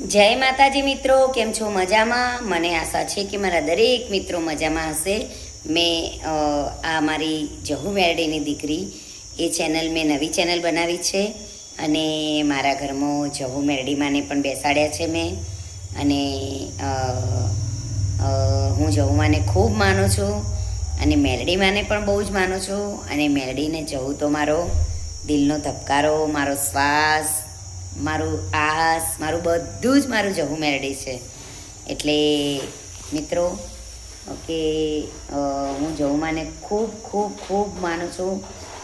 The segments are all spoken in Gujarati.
જય માતાજી મિત્રો કેમ છો મજામાં? મને આશા છે કે મારા દરેક મિત્રો મજામાં હશે. મેં આ મારી જહુ મેરડીની દીકરી એ ચેનલ મેં નવી ચેનલ બનાવી છે અને મારા ઘરમાં જહુ મેરડીમાંને પણ બેસાડ્યા છે મેં. અને હું અ, હું જહુમાને ખૂબ માનું છું અને મેલડીમાંને પણ બહુ જ માનું છું. અને મેલડીને જહુ તો મારો દિલનો ધબકારો મારો શ્વાસ મારું આસ, મારું બધું જ મારું જવું મેરડી છે. એટલે મિત્રો, ઓકે હું જહુમાને ખૂબ ખૂબ ખૂબ માનું છું.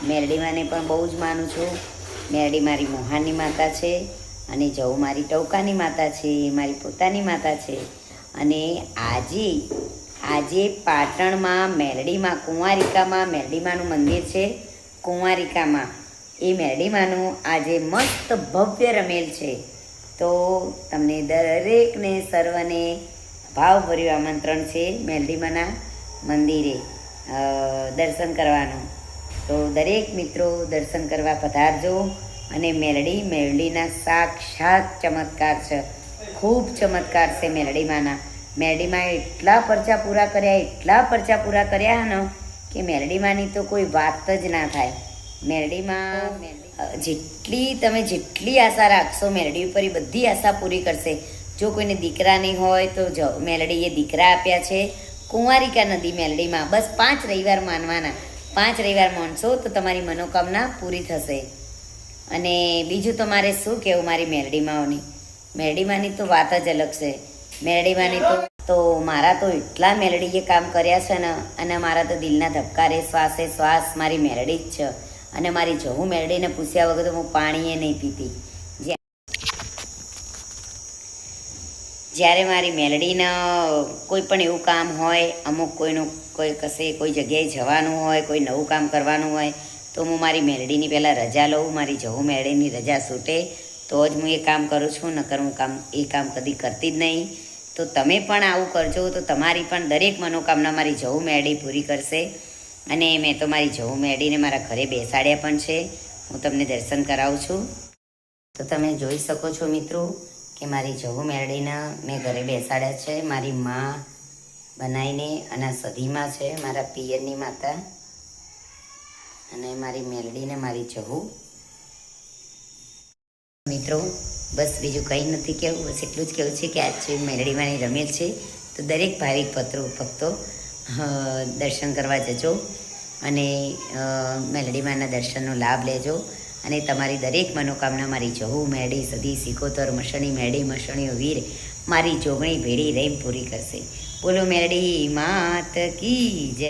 મેરડીમાને પણ બહુ જ માનું છું. મેરડી મારી મોહાની માતા છે અને જહુ મારી ટવકાની માતા છે, મારી પોતાની માતા છે. અને આજે આજે પાટણમાં મેરડીમાં કુંવારિકામાં, મેરડીમાનું મંદિર છે કુંવારિકામાં. એ મેરડીમાનું આજે મસ્ત ભવ્ય રમેલ છે. તો તમને દરેકને સર્વને ભાવભર્યું આમંત્રણ છે મેલડીમાના મંદિરે દર્શન કરવાનું. તો દરેક મિત્રો દર્શન કરવા પધારજો અને મેરડી મેરડીના સાક્ષાત ચમત્કાર છે. ખૂબ ચમત્કાર છે મેરડીમાંના મેરડીમાં એટલા પરચા પૂરા કર્યા, એટલા પરચા પૂરા કર્યા ને કે મેરડીમાંની તો કોઈ વાત જ ના થાય. મેરડીમાં જેટલી તમે જેટલી આશા રાખશો, મેરડી ઉપર એ બધી આશા પૂરી કરશે. જો કોઈને દીકરા નહીં હોય તો મેલડીએ દીકરા આપ્યા છે. કુંવારિકા નદી મેલડીમાં બસ પાંચ રવિવાર માનવાના. પાંચ રવિવાર માનશો તો તમારી મનોકામના પૂરી થશે. અને બીજું તમારે શું કહેવું મારી મેરડીમાઓની? મેરડીમાંની તો વાત જ અલગ છે. મેરડીમાંની તો તો મારા તો એટલા મેલડીએ કામ કર્યા છે ને, અને મારા તો દિલના ધબકારે શ્વાસે શ્વાસ મારી મેરડી જ છે. અને મારી જવું મેરડીને પૂછ્યા વગર તો હું પાણીએ નહીં પીતી. જ્યાં જ્યારે મારી મેલડીના કોઈ પણ એવું કામ હોય, અમુક કોઈનું કોઈ કશે કોઈ જગ્યાએ જવાનું હોય, કોઈ નવું કામ કરવાનું હોય, તો હું મારી મેલડીની પહેલાં રજા લઉં, મારી જવું મેલડીની રજા છૂટે તો જ હું એ કામ કરું છું, નકર હું કામ એ કામ કદી કરતી જ નહીં. તો તમે પણ આવું કરજો, તો તમારી પણ દરેક મનોકામના મારી જવું મેરડી પૂરી કરશે. અને મેં તો મારી જવું મેરડીને મારા ઘરે બેસાડ્યા પણ છે. હું તમને દર્શન કરાવું છું. તો તમે જોઈ શકો છો મિત્રો કે મારી જવું મેરડીના મેં ઘરે બેસાડ્યા છે. મારી મા બનાવીને અને સધીમાં છે, મારા પિયરની માતા. અને મારી મેલડીને મારી જવું મિત્રો, બસ બીજું કંઈ નથી કહેવું બસ એટલું જ કહેવું છે કે આજ મેલડીમાંની રમેલ છે, તો દરેક ભાવિક પત્રો ભક્તો દર્શન કરવા જજો અને મેલડીમાના દર્શનનો લાભ લેજો અને તમારી દરેક મનોકામના મારી જહુ મેડી સદી સિકોતર મસણી મેડી મસણીઓ વીર મારી જોગણી ભેડી રેમ પૂરી કરશે. બોલો મેરડી માત કી જય.